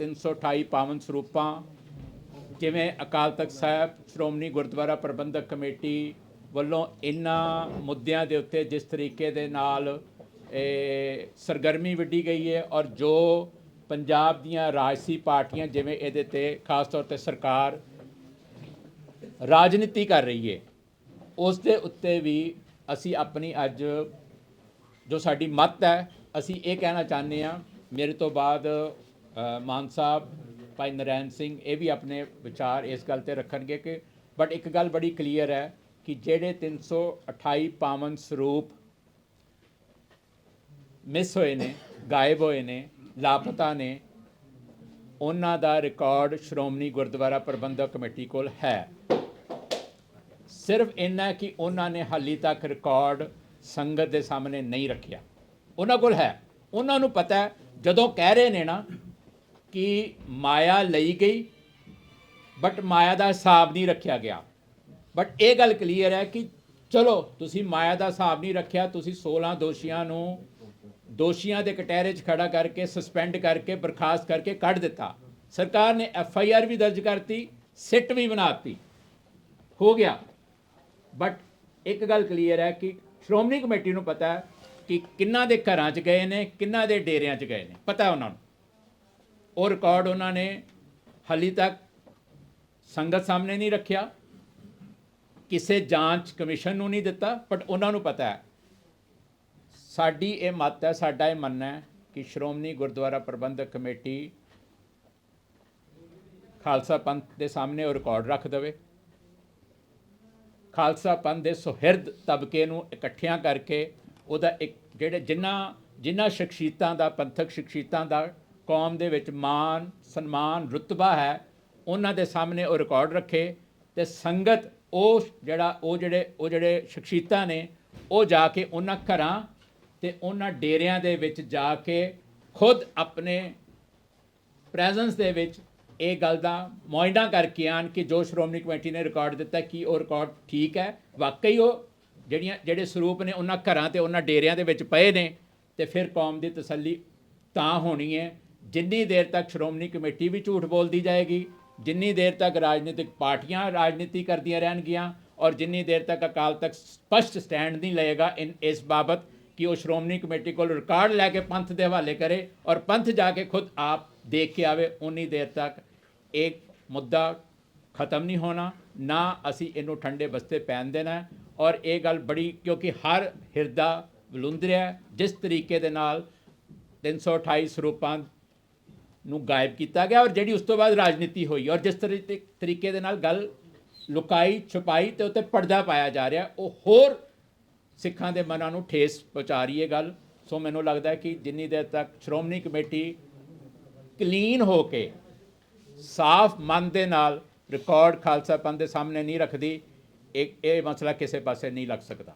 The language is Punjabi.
328 ਪਾਵਨ ਸਰੂਪਾਂ, ਜਿਵੇਂ ਅਕਾਲ ਤਖਤ ਸਾਹਿਬ, ਸ਼੍ਰੋਮਣੀ ਗੁਰਦੁਆਰਾ ਪ੍ਰਬੰਧਕ ਕਮੇਟੀ ਵੱਲੋਂ ਇਹਨਾਂ ਮੁੱਦਿਆਂ ਦੇ ਉੱਤੇ ਜਿਸ ਤਰੀਕੇ ਦੇ ਨਾਲ ਸਰਗਰਮੀ ਵਿੱਢੀ ਗਈ ਹੈ ਔਰ ਜੋ ਪੰਜਾਬ ਦੀਆਂ ਰਾਜਸੀ ਪਾਰਟੀਆਂ, ਜਿਵੇਂ ਇਹਦੇ ਤੇ ਖਾਸ ਤੌਰ ਤੇ ਸਰਕਾਰ ਰਾਜਨੀਤੀ ਕਰ ਰਹੀ ਹੈ ਉਸ ਦੇ ਉੱਤੇ ਵੀ ਅਸੀਂ ਆਪਣੀ ਅੱਜ ਜੋ ਸਾਡੀ ਮਤ ਹੈ, ਅਸੀਂ ਇਹ ਕਹਿਣਾ ਚਾਹੁੰਦੇ ਹਾਂ, ਮੇਰੇ ਤੋਂ ਬਾਅਦ ਮਾਨ ਸਾਹਿਬ, ਭਾਈ ਨਰੈਣ ਸਿੰਘ, ਇਹ ਵੀ ਆਪਣੇ ਵਿਚਾਰ ਇਸ ਗੱਲ ਤੇ ਰੱਖਣਗੇ ਕਿ ਬਟ ਇੱਕ ਗੱਲ ਬੜੀ ਕਲੀਅਰ ਹੈ ਕਿ ਜਿਹੜੇ 328 ਪਾਵਨ ਸਰੂਪ ਮਿਸ ਹੋਏ ਨੇ, ਗਾਇਬ ਹੋਏ ਨੇ, ਲਾਪਤਾ ਨੇ, ਉਹਨਾਂ ਦਾ ਰਿਕਾਰਡ ਸ਼੍ਰੋਮਣੀ ਗੁਰਦੁਆਰਾ ਪ੍ਰਬੰਧਕ ਕਮੇਟੀ ਕੋਲ ਹੈ। ਸਿਰਫ ਇੰਨਾ ਕਿ ਉਹਨਾਂ ਨੇ ਹਾਲੀ ਤੱਕ ਰਿਕਾਰਡ ਸੰਗਤ ਦੇ ਸਾਹਮਣੇ ਨਹੀਂ ਰੱਖਿਆ। ਉਹਨਾਂ ਕੋਲ ਹੈ। ਉਹਨਾਂ ਨੂੰ ਪਤਾ ਜਦੋਂ ਕਹਿ ਰਹੇ ਨੇ ਨਾ ਕਿ ਮਾਇਆ ਲਈ ਗਈ ਬਟ ਮਾਇਆ ਦਾ ਹਿਸਾਬ ਨਹੀਂ ਰੱਖਿਆ ਗਿਆ। ਬਟ ਇਹ ਗੱਲ ਕਲੀਅਰ ਹੈ ਕਿ ਚਲੋ, ਤੁਸੀਂ ਮਾਇਆ ਦਾ ਹਿਸਾਬ ਨਹੀਂ ਰੱਖਿਆ, ਤੁਸੀਂ 16 ਦੋਸ਼ੀਆਂ ਨੂੰ ਦੋਸ਼ੀਆਂ ਦੇ ਕਟਹਿਰੇ 'ਚ ਖੜਾ ਕਰਕੇ ਸਸਪੈਂਡ ਕਰਕੇ, ਬਰਖਾਸਤ ਕਰਕੇ ਕੱਢ ਦਿੱਤਾ। ਸਰਕਾਰ ਨੇ ਐਫ ਆਈ ਆਰ ਵੀ ਦਰਜ ਕਰਤੀ, ਸਿੱਟ ਵੀ ਬਣਾਤੀ। ਹੋ ਗਿਆ। ਬਟ ਇੱਕ ਗੱਲ ਕਲੀਅਰ ਹੈ ਕਿ ਸ਼੍ਰੋਮਣੀ ਕਮੇਟੀ ਨੂੰ ਪਤਾ ਹੈ ਕਿ ਕਿੰਨਾ ਦੇ ਘਰਾਂ 'ਚ ਗਏ ਨੇ, ਕਿੰਨਾ ਦੇ ਡੇਰਿਆਂ 'ਚ ਗਏ ਨੇ। ਪਤਾ ਉਹਨਾਂ ਨੂੰ। ਉਹ ਰਿਕਾਰਡ ਉਹਨਾਂ ਨੇ ਹਾਲੀ ਤੱਕ ਸੰਗਤ ਸਾਹਮਣੇ ਨਹੀਂ ਰੱਖਿਆ। ਕਿਸੇ ਜਾਂਚ ਕਮਿਸ਼ਨ ਨੂੰ ਨਹੀਂ ਦਿੱਤਾ ਬਟ ਉਹਨਾਂ ਨੂੰ ਪਤਾ ਹੈ। ਸਾਡੀ ਇਹ ਮਤ ਹੈ, ਸਾਡਾ ਇਹ ਮੰਨਣਾ ਹੈ ਕਿ ਸ਼੍ਰੋਮਣੀ ਗੁਰਦੁਆਰਾ ਪ੍ਰਬੰਧਕ ਕਮੇਟੀ ਖਾਲਸਾ ਪੰਥ ਦੇ ਸਾਹਮਣੇ ਉਹ ਰਿਕਾਰਡ ਰੱਖ ਦੇਵੇ। ਖਾਲਸਾ ਪੰਥ ਦੇ ਸੁਹਿਰਦ ਤਬਕੇ ਨੂੰ ਇਕੱਠਿਆਂ ਕਰਕੇ ਉਹਦਾ ਇੱਕ ਜਿਹੜੇ ਜਿਨ੍ਹਾਂ ਜਿਨ੍ਹਾਂ ਸ਼ਖਸੀਅਤਾਂ ਦਾ, ਪੰਥਕ ਸ਼ਖਸੀਅਤਾਂ ਦਾ ਕੌਮ ਦੇ ਵਿੱਚ ਮਾਨ ਸਨਮਾਨ, ਰੁਤਬਾ ਹੈ, ਉਹਨਾਂ ਦੇ ਸਾਹਮਣੇ ਉਹ ਰਿਕਾਰਡ ਰੱਖੇ ਤੇ ਸੰਗਤ ਉਹ ਜਿਹੜਾ, ਉਹ ਜਿਹੜੇ ਉਹ ਜਿਹੜੇ ਸ਼ਖਸੀਅਤਾਂ ਨੇ, ਉਹ ਜਾ ਕੇ ਉਹਨਾਂ ਘਰਾਂ ਤੇ ਉਹਨਾਂ ਡੇਰਿਆਂ ਦੇ ਵਿੱਚ ਜਾ ਕੇ ਖੁਦ ਆਪਣੇ ਪ੍ਰੈਜ਼ੈਂਸ ਦੇ ਵਿੱਚ ਇਹ ਗੱਲ ਦਾ ਮੁਆਇਨਾ ਕਰਕੇ ਆਣ ਕਿ ਜੋ ਸ਼੍ਰੋਮਣੀ ਕਮੇਟੀ ਨੇ ਰਿਕਾਰਡ ਦਿੱਤਾ ਕਿ ਉਹ ਰਿਕਾਰਡ ਠੀਕ ਹੈ। ਵਾਕਈ ਉਹ ਜਿਹੜੀਆਂ, ਜਿਹੜੇ ਸਰੂਪ ਨੇ ਉਹਨਾਂ ਘਰਾਂ ਤੇ ਉਹਨਾਂ ਡੇਰਿਆਂ ਦੇ ਵਿੱਚ ਪਏ ਨੇ ਤੇ ਫਿਰ ਕੌਮ ਦੀ ਤਸੱਲੀ ਤਾਂ ਹੋਣੀ ਹੈ। ਜਿੰਨੀ ਦੇਰ ਤੱਕ ਸ਼੍ਰੋਮਣੀ ਕਮੇਟੀ ਵੀ ਝੂਠ ਬੋਲਦੀ ਜਾਏਗੀ, ਜਿੰਨੀ ਦੇਰ ਤੱਕ ਰਾਜਨੀਤਿਕ ਪਾਰਟੀਆਂ ਰਾਜਨੀਤੀ ਕਰਦੀਆਂ ਰਹਿਣਗੀਆਂ ਔਰ ਜਿੰਨੀ ਦੇਰ ਤੱਕ ਅਕਾਲ ਤੱਕ ਸਪਸ਼ਟ ਸਟੈਂਡ ਨਹੀਂ ਲਏਗਾ ਇਨ ਇਸ ਬਾਬਤ ਕਿ ਉਹ ਸ਼੍ਰੋਮਣੀ ਕਮੇਟੀ ਕੋਲ ਰਿਕਾਰਡ ਲੈ ਕੇ ਪੰਥ ਦੇ ਹਵਾਲੇ ਕਰੇ ਔਰ ਪੰਥ ਜਾ ਕੇ ਖੁਦ ਆਪ ਦੇਖ ਕੇ ਆਵੇ ਉਨੀ ਦੇਰ ਤੱਕ ਇਹ ਮੁੱਦਾ ਖਤਮ ਨਹੀਂ ਹੋਣਾ, ਨਾ ਅਸੀਂ ਇਹਨੂੰ ਠੰਡੇ ਬਸਤੇ ਪੈਣ ਦੇਣਾ ਔਰ ਇਹ ਗੱਲ ਬੜੀ, ਕਿਉਂਕਿ ਹਰ ਹਿਰਦਾ ਵਲੁੰਦਰਿਆ ਹੈ। ਜਿਸ ਤਰੀਕੇ ਦੇ ਨਾਲ 328 ਸਰੂਪਾਂ ਨੂੰ ਗਾਇਬ ਕੀਤਾ ਗਿਆ ਔਰ ਜਿਹੜੀ ਉਸ ਤੋਂ ਬਾਅਦ ਰਾਜਨੀਤੀ ਹੋਈ ਔਰ ਜਿਸ ਤਰੀ- ਤਰੀਕੇ ਦੇ ਨਾਲ ਗੱਲ ਲੁਕਾਈ, ਛੁਪਾਈ ਤੇ ਉੱਤੇ ਪਰਦਾ ਪਾਇਆ ਜਾ ਰਿਹਾ, ਉਹ ਹੋਰ ਸਿੱਖਾਂ ਦੇ ਮਨਾਂ ਨੂੰ ਠੇਸ ਪਹੁੰਚਾ ਰਹੀ ਹੈ ਗੱਲ। ਸੋ ਮੈਨੂੰ ਲੱਗਦਾ ਕਿ ਜਿੰਨੀ ਦੇਰ ਤੱਕ ਸ਼੍ਰੋਮਣੀ ਕਮੇਟੀ ਕਲੀਨ ਹੋ ਕੇ ਸਾਫ਼ ਮਨ ਦੇ ਨਾਲ ਰਿਕਾਰਡ ਖਾਲਸਾ ਪੰਥ ਦੇ ਸਾਹਮਣੇ ਨਹੀਂ ਰੱਖਦੀ, ਇਹ ਇਹ ਮਸਲਾ ਕਿਸੇ ਪਾਸੇ ਨਹੀਂ ਲੱਗ ਸਕਦਾ।